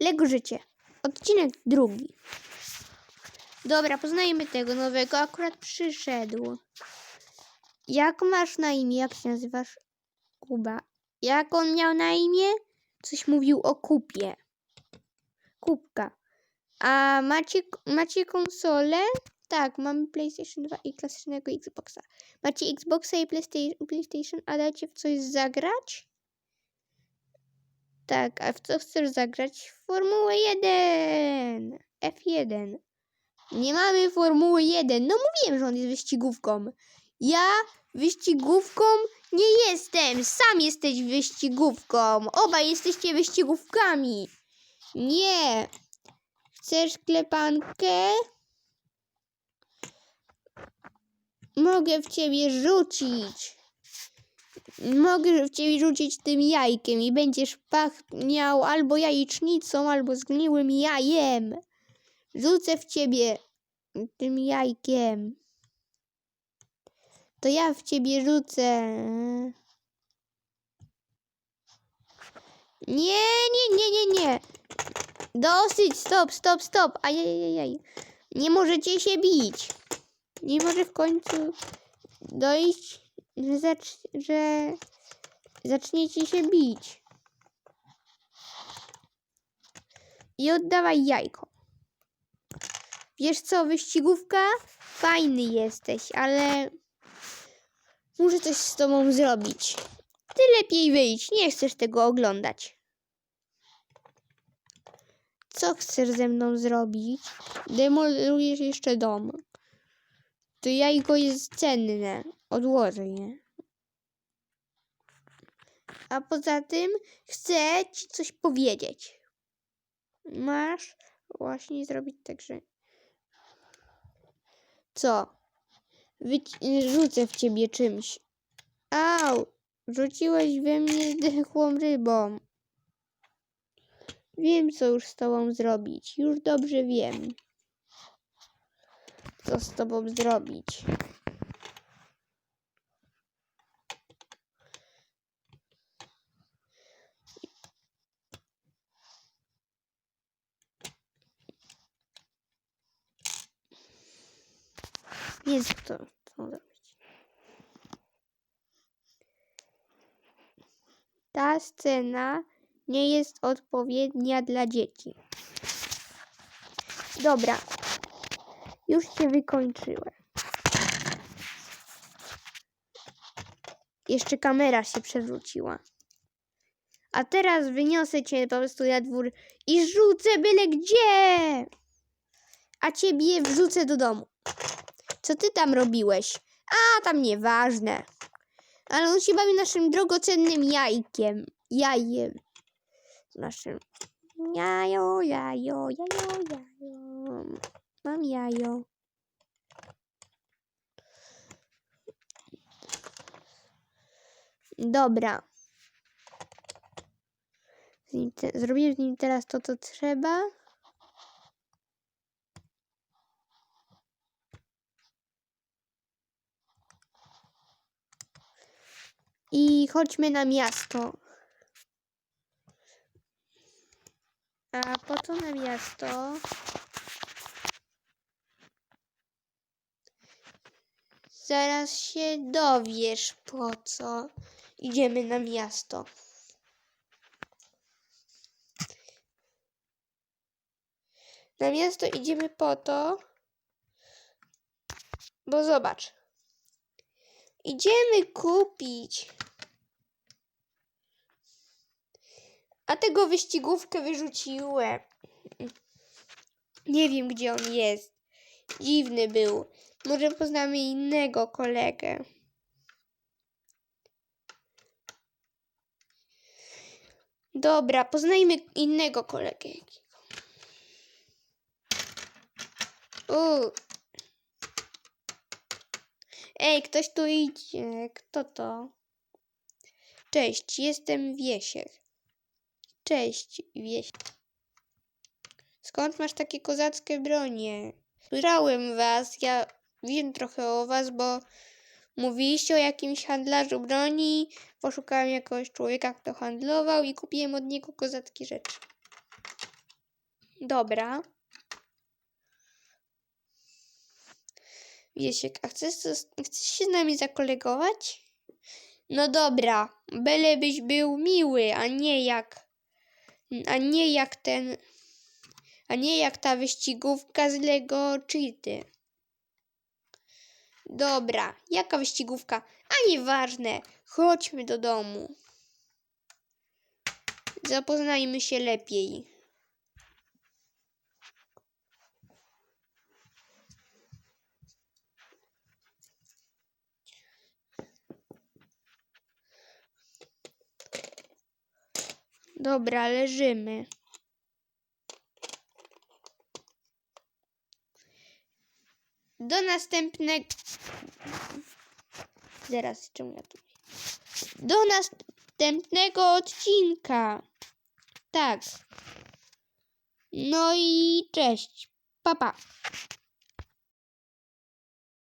Lego Życie. Odcinek drugi. Dobra, poznajemy tego nowego. Akurat przyszedł. Jak masz na imię? Jak się nazywasz? Kuba. Jak on miał na imię? Coś mówił o kupie. Kubka. A macie, macie konsolę? Tak, mamy PlayStation 2 i klasycznego Xboxa. Macie Xboxa i PlayStation, PlayStation a dacie w coś zagrać? Tak, a w co chcesz zagrać? Formułę 1! F1. Nie mamy Formuły 1. No mówiłem, że on jest wyścigówką. Ja wyścigówką nie jestem. Sam jesteś wyścigówką. Obaj jesteście wyścigówkami. Nie. Chcesz klepankę? Mogę w ciebie rzucić. Mogę w ciebie rzucić tym jajkiem i będziesz pachniał albo jajecznicą, albo zgniłym jajem. Rzucę w ciebie tym jajkiem. To ja w ciebie rzucę. Nie, nie, nie, nie, nie. Dosyć, stop, stop, stop. Ajajajaj. Nie możecie się bić. Nie może w końcu dojść, że, zacz, że zaczniecie się bić. I oddawaj jajko. Wiesz co, wyścigówka? Fajny jesteś, ale muszę coś z tobą zrobić. Ty lepiej wyjdź, nie chcesz tego oglądać. Co chcesz ze mną zrobić? Demolujesz jeszcze dom. To jajko jest cenne. Odłożę je. A poza tym chcę ci coś powiedzieć. Masz właśnie zrobić tak, że... Co? Wyci- rzucę w ciebie czymś. Au! Rzuciłeś we mnie zdechłą rybą. Wiem, co już z tobą zrobić. Już dobrze wiem, co z tobą zrobić. Jest to, co zrobić. Ta scena nie jest odpowiednia dla dzieci. Dobra. Już się wykończyłem. Jeszcze kamera się przewróciła. A teraz wyniosę cię po prostu na dwór i rzucę byle gdzie. A ciebie wrzucę do domu. Co ty tam robiłeś? A, tam nieważne. Ale on się bawi naszym drogocennym jajkiem. Jajem. Naszym. Jajo, jajo, jajo, jajo. Mam jajo. Dobra. Zrobię z nim teraz to, co trzeba. I chodźmy na miasto. A po co na miasto? Zaraz się dowiesz po co idziemy na miasto. Na miasto idziemy po to, bo zobacz. Idziemy kupić. A tego wyścigówkę wyrzuciłem. Nie wiem, gdzie on jest. Dziwny był. Może poznamy innego kolegę. Dobra, poznajmy innego kolegę. U. Ej, ktoś tu idzie. Kto to? Cześć, jestem Wiesiek. Cześć, Wiesiek. Skąd masz takie kozackie bronie? Słyszałem was, ja wiem trochę o was, bo mówiliście o jakimś handlarzu broni. Poszukałem jakiegoś człowieka, kto handlował i kupiłem od niego kozackie rzeczy. Dobra. Wiesiek, a chcesz, chcesz się z nami zakolegować? No dobra, bylebyś był miły, a nie jak... A nie jak ten... A nie jak ta wyścigówka z Lego Cheaty. Dobra, jaka wyścigówka? A nieważne, chodźmy do domu. Zapoznajmy się lepiej. Dobra, leżymy. Do następnego. Zaraz, czemu ja tu. Do następnego odcinka. Tak. No i cześć. Pa, pa.